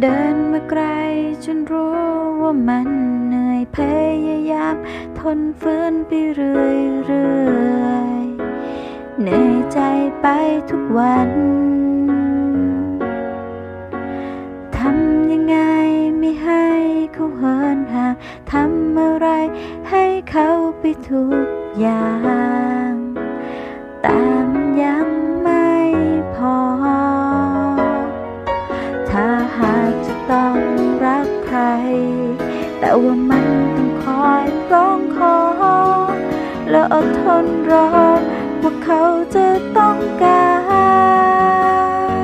เดินมาไกลจนรู้ว่ามันเหนื่อยพยายามทนฝืนไปเรื่อยเรื่อยเหนื่อยใจไปทุกวัน ทำยังไงไม่ให้เขาเหินห่างทำอะไรให้เขาไปทุกอย่างต่มั ว่ามันต้องคอยร้องขอ แล้วอดทนรอว่าเขาจะต้องกา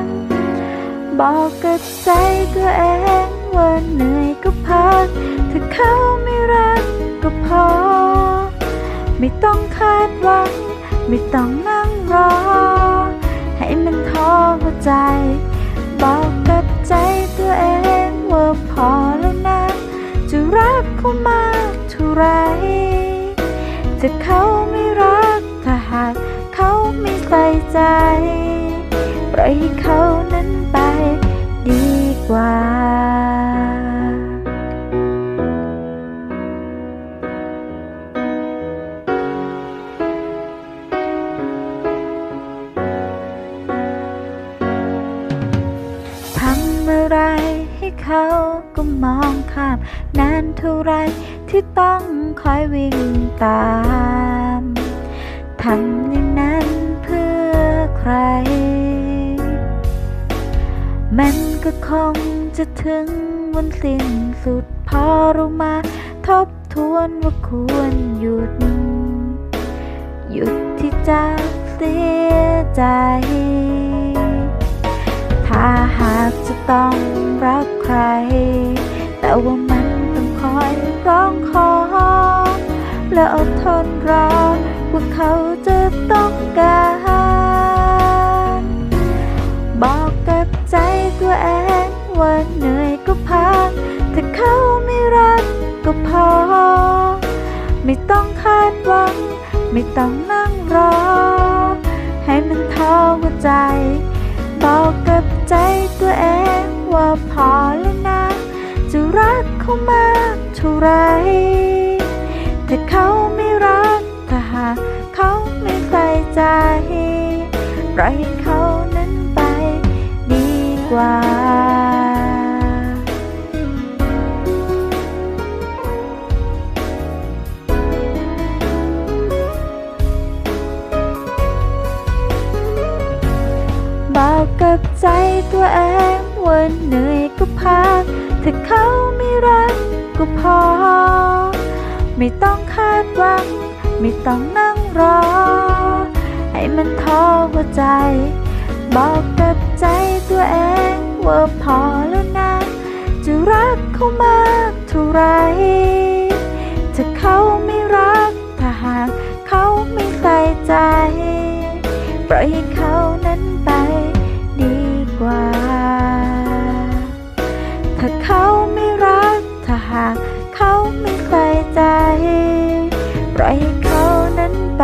ร บอกกับใจตัวเองว่าเหนื่อยก็พัก ถ้าเขาไม่รักก็พอ ไม่ต้องคาดหวัง ไม่ต้องนั่งรอ ให้มันท้อหัวใจ บอก เขามากเท่าไรจะเขาไม่รักถ้าหากเขาไม่ใส่ใจ ปล่อยให้เขานั้นไปดีกว่า เขาก็มองข้ามนานเท่าไรที่ต้องคอยวิ่งตามทำอย่างนั้นเพื่อใคร มันก็คงจะถึงวันสิ้นสุดพอเรามา ทบทวนว่าควรหยุด หยุดที่จะเสียใจ ถ้าหากจะต้องรักใคร แต่ว่ามันต้องคอยร้องขอ และอดทนรอ ว่าเขาจะต้องการ บอกกับใจตัวเองว่าเหนื่อยก็พักถ้าเขาไม่รักก็พอ ไม่ต้องคาดหวัง ไม่ต้องนั่งรอ ให้มันท้อหัวใจ ว่าพอแล้วนะ จะรักเขามากเท่าไรถ้าเขาไม่รักถ้าหากเขาไม่ใส่ใจปล่อยให้เขานั้นไปดีกว่าบอกกับใจตัวเอง ว่าเหนื่อยก็พัก ถ้าเขาไม่รักก็พอ ไม่ต้องคาดหวัง ไม่ต้องนั่งรอ ให้มันท้อหัวใจ บอกกับใจตัวเองว่าพอแล้วนะ จะรักเขามากเท่าไรถ้าเขาไม่รัก ถ้าหากเขาไม่ใส่ใจปล่อยให้ ไม่ใส่ใจ ปล่อยเขานั้นไป